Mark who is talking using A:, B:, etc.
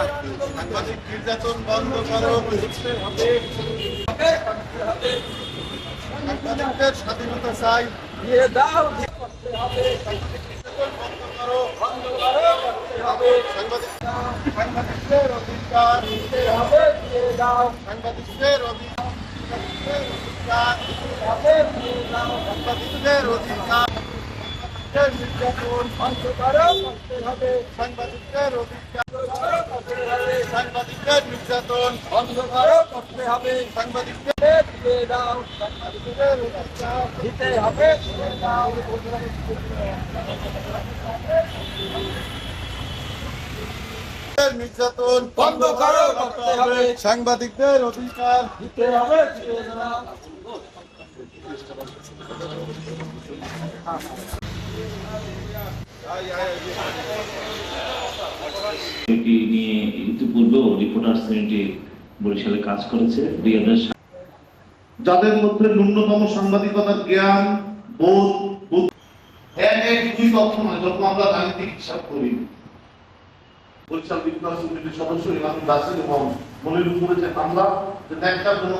A: নির্যাতন বন্ধ করো সাংবাদিকদের স্বাধীনতা চাই সাংবাদিক সাংবাদিকদের অধিকার সাংবাদিকদের অধিকার সাংবাদিকদের নির্যাতন
B: বন্ধ করো করতে হবে
A: সাংবাদিকদের অধিকার
B: করো করতে হবে
A: সাংবাদিকদের নির্যাতন
B: বন্ধ করো করতে হবে
A: সাংবাদিকদের,
B: দিতে হবে
A: নির্যাতন
B: বন্ধ করো করতে হবে
A: সাংবাদিকদের অধিকার,
B: দিতে হবে দিয়ে দাও।
C: এটি নিয়ে ইতিপূর্বেও রিপোর্টার্স ইউনিটি বরিশালে কাজ করেছে।
D: যাদের মধ্যে ন্যূনতম সাংবাদিকতার জ্ঞান, বোধ এক এক দুই তথ্য নয় যখন আমরা রাজনীতিক হিসাব করি। বরিশাল বিপ্লব সমিতির সদস্য ইমাম দাসের এবং মনির উপরে যে হামলা যে দেখার কোনো